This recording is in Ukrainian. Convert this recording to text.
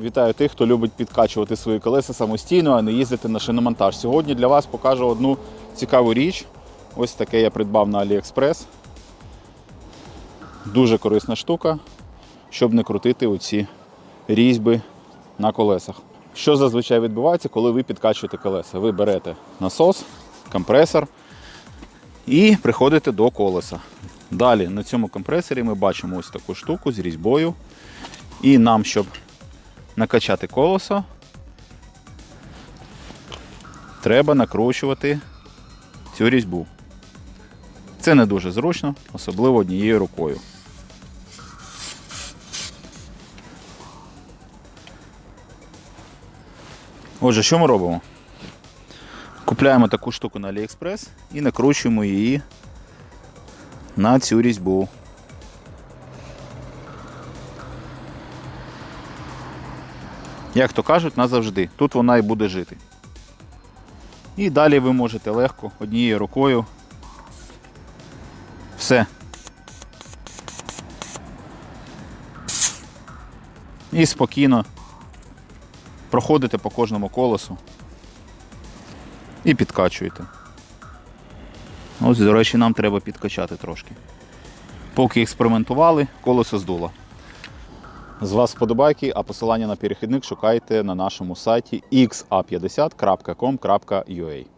Вітаю тих, хто любить підкачувати свої колеса самостійно, а не їздити на шиномонтаж. Сьогодні для вас покажу одну цікаву річ. Ось таке я придбав на AliExpress. Дуже корисна штука, щоб не крутити оці різьби на колесах. Що зазвичай відбувається, коли ви підкачуєте колеса? Ви берете насос, компресор і приходите до колеса. Далі на цьому компресорі ми бачимо ось таку штуку з різьбою. І нам, щоб накачати колесо, треба накручувати цю різьбу. Це не дуже зручно, особливо однією рукою. Отже, що ми робимо? Купляємо таку штуку на AliExpress і накручуємо її на цю різьбу. Як то кажуть, назавжди. Тут вона і буде жити. І далі ви можете легко однією рукою. Все. І спокійно проходите по кожному колесу і підкачуєте. Ось, до речі, нам треба підкачати трошки. Поки експериментували, колесо здуло. З вас вподобайки, а посилання на перехідник шукайте на нашому сайті xa50.com.ua.